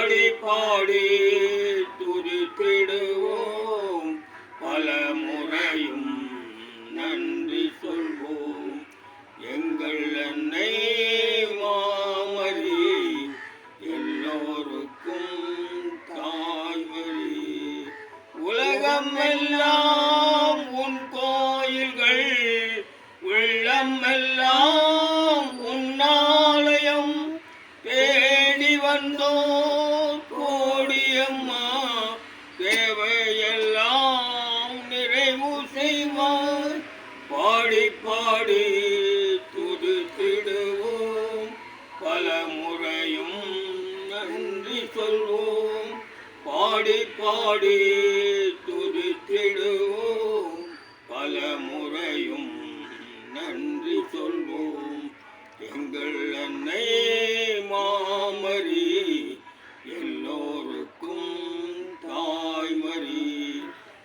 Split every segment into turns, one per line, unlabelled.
பாடி பாடி துதித்திடுவோம். பல முறையும் நன்றி சொல்வோம். எங்கள் அன்னை மாமரி எல்லோருக்கும் தாய்மரி உலகம் எல்லாம் பாடி பாடி துதித்திடுவோம். பல முறையும் நன்றி சொல்வோம். எங்கள் அன்னை மாமரி எல்லோருக்கும் தாய்மரி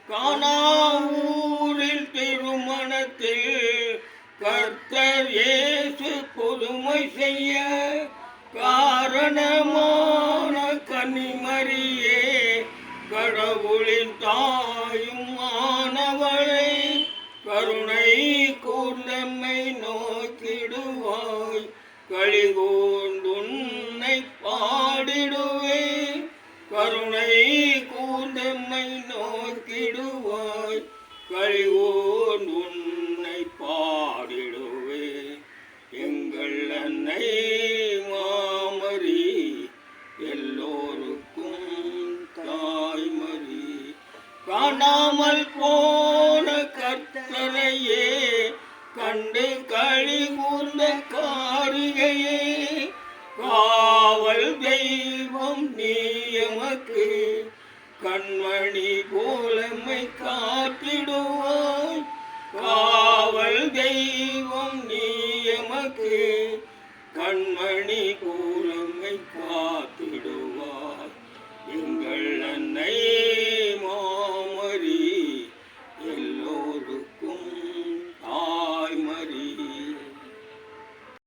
காணாவூரில் திருமணத்தில் கர்த்தர் இயேசு புதுமை செய்ய நோக்கிடுவாய் பாடிடுவே. கருணை கூர்ந்தம்மை நோக்கிடுவாய். கழிகூர்ந்துன்னை பாடிடுவே. எங்கள் அன்னை மாமரி எல்லோருக்கும் தாய்மரி. காணாமல் போன கர்த்தரையே கண்டு நீ எமக்கு கண்மணி போலமை காத்திடுவாய். காவல் தெய்வம் நீ எமக்கு கண்மணி போல